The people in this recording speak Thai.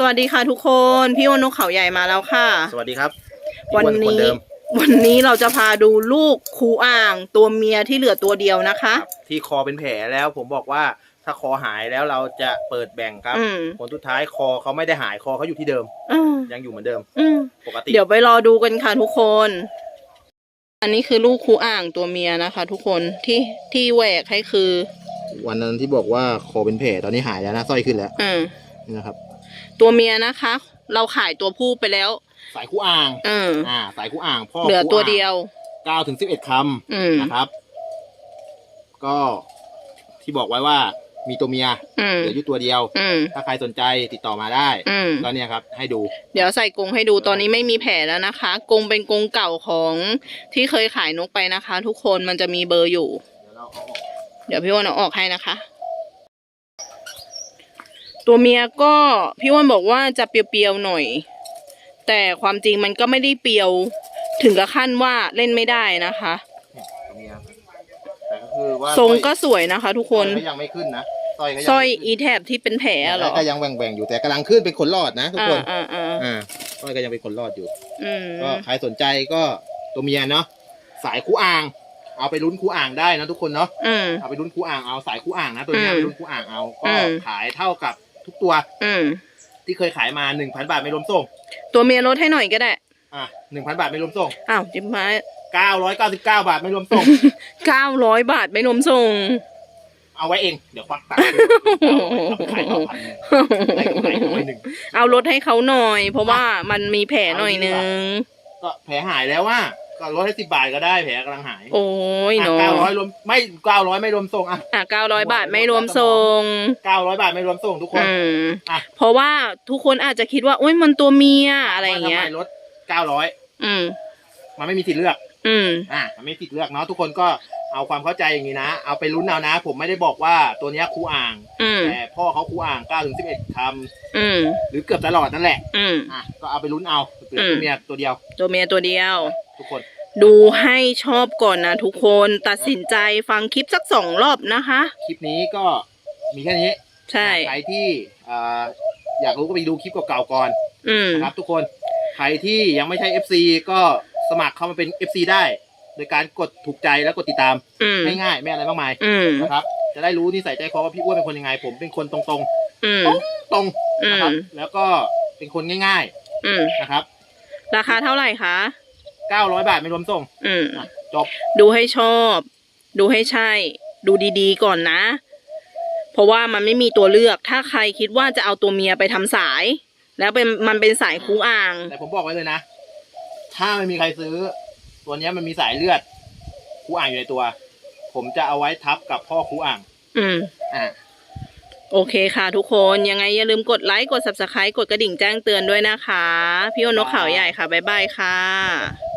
สวัสดีค่ะทุกคนพี่อ้วนนกเขาใหญ่มาแล้วค่ะ สวัสดีครับวันพี่อ้นี้คเดิมวันนี้เราจะพาดูลูกคูอ่างตัวเมียที่เหลือตัวเดียวนะคะครับที่คอเป็นแผลแล้วผมบอกว่าถ้าคอหายแล้วเราจะเปิดแบ่งครับอืม ผลสุดท้ายคอเขาไม่ได้หายคอเขาอยู่ที่เดิม อืมยังอยู่เหมือนเดิม อืมปกติเดี๋ยวไปรอดูกันค่ะทุกคน อันนี้คือลูกคูอ่างตัวเมียนะคะ ทุกคนที่ที่แหวกให้คือวันนั้นที่บอกว่าคอเป็นแผลตอนนี้หายแล้วนะสร้อยขึ้นแล้วอืมนี่นะครับ ตัวเมียนะคะ เราขายตัวผู้ไปแล้ว สายคู่อ่างอืมอ่า สายคู่อ่างพ่อเหลือตัวเดียวเก้าถึงสิบเอ็ดคอืมำนะครับ ก็ที่บอกไว้ว่า มีตัวเมียอืมเหลืออยู่ตัวเดียว อืมถ้าใครสนใจติดต่อมาได้อืมก็เนี่ยครับ ให้ดู เดี๋ยวใส่กรงให้ดูตอนนี้ไม่มีแผลแล้วนะคะกรงเป็นกรงเก่าของที่เคยขายนกไปนะคะ ทุกคนมันจะมีเบอร์อยู่ เดี๋ยวเราเอาออกเดี๋ยวพี่อ้วนเอาออกให้นะคะ ตัวเมียก็พี่อ้วนบอกว่าจะเปรียวๆหน่อย แต่ความจริงมันก็ไม่ได้เปรียวถึงกับขั้นว่าเล่นไม่ได้นะคะตัวเมียแต่ก็คือว่าทรงก็สวยนะคะ ทุกคนก็ยังไม่ขึ้นนะสร้อยก็ยังสร้อยไม่ขึ้นอีแทบที่เป็นแผลเหรอก็ยังแหว่งๆอยู่แต่กำลังขึ้นเป็นขนหลอดนะทุกอ่าคนอ่าอ่าอ่าสร้อยก็ยังเป็นขนหลอดอยู่ อืมก็ใครสนใจก็ตัวเมียเนาะสายคู่อ่าง เอาไปลุ้นคู่อ่างได้นะทุกคนเนาะอืม เอาไปลุ้นคู่อ่างเอาสายคู่อ่างนะตัวเนี้ยอืมไปลุ้นคู่อ่างเอาก็อืม ขายเท่ากับ ทุกตัว อืมที่เคยขายมาหนึ่งพันบาทไม่รวมส่ง ตัวเมียลดให้หน่อยก็ได้ อะหนึ่งพันบาทไม่รวมส่งอ้าวจิ๊บไม้เก้าร้อยเก้าสิบเก้าบาทไม่รวมส่ง เก้าร้อยบาทไม่รวมส่ง เอาไว้เองเดี๋ยวควักตังค์เอาไปขายต่อพันหนึ่งได้กำไรร้อยหนึ่ง เอาลดให้เขาหน่อย เพราะว่ามันมีแผลหน่อยนึง ก็แผลหายแล้วว่า ก็ลดให้สิบบาทก็ได้แผลกำลังหายโอ้ยเนาะเก้าร้อยรวมไม่เก้าร้อยไม่รวมส่งอะอะเก้าร้อยบาทไม่รวมส่งเก้าร้อยบาทไม่รวมส่งทุกคนอืมอะเพราะว่าทุกคนอาจจะคิดว่าโอ้ยมันตัวเมียอะไรอย่างเงี้ยว่าทำไมลดเก้าร้อยอืม มันไม่มีสิทธิ์เลือก อืม อะมันไม่มีสิทธิ์เลือกเนาะทุกคนก็เอาความเข้าใจอย่างนี้นะเอาไปลุ้นเอานะ ผมไม่ได้บอกว่าตัวเนี้ยครูอ่าง อืม แต่พ่อเขาครูอ่างเก้าถึงสิบเอ็ดคอืมำหรือเกือบตลอดนั่นแหละอืม อะก็เอาไปลุ้นเอาเหลืออืตัวมเมียตัวเดียว ตัวเมียตัวเดียว ทุกคน ดูให้ชอบก่อนนะทุกคนตัดสินใจฟังคลิปสักสองรอบนะคะ คลิปนี้ก็มีแค่นี้ใช่ ใครที่อ่าอยากรู้ก็ไปดูคลิปเก่าๆก่อนอืม นะครับทุกคน ใครที่ยังไม่ใช่ FC ก็สมัครเข้ามาเป็น FC ได้ โดยการกดถูกใจแล้วกดติดตามอืม ง่ายๆไม่อะไรมากมายอืม นะครับ จะได้รู้นิสัยใจคอว่าพี่อ้วนเป็นคนยังไง ผมเป็นคนตรงอืม ๆ ตรงอืนะมครับแล้วก็เป็นคนง่าย อืม ๆ นะครับ ราคาเท่าไหร่คะ 900บาทไม่รวมส่งอืมอะจบ ดูให้ชอบ ดูให้ใช่ ดูดีๆก่อนนะ เพราะว่ามันไม่มีตัวเลือก ถ้าใครคิดว่าจะเอาตัวเมียไปทำสาย แล้วเป็นมันเป็นสายคูอ่าง แต่ผมบอกไว้เลยนะ ถ้าไม่มีใครซื้อ ตัวเนี้ยมันมีสายเลือดคูอ่างอยู่ในตัว ผมจะเอาไว้ทับกับพ่อคูอ่าง อืม อ่า โอเคค่ะทุกคนยังไงอย่าลืมกดไลค์ กด subscribe กดกระดิ่งแจ้งเตือนด้วยนะคะ พี่โอนกข่าวใหญ่ค่ะ บ๊ายบายค่ะ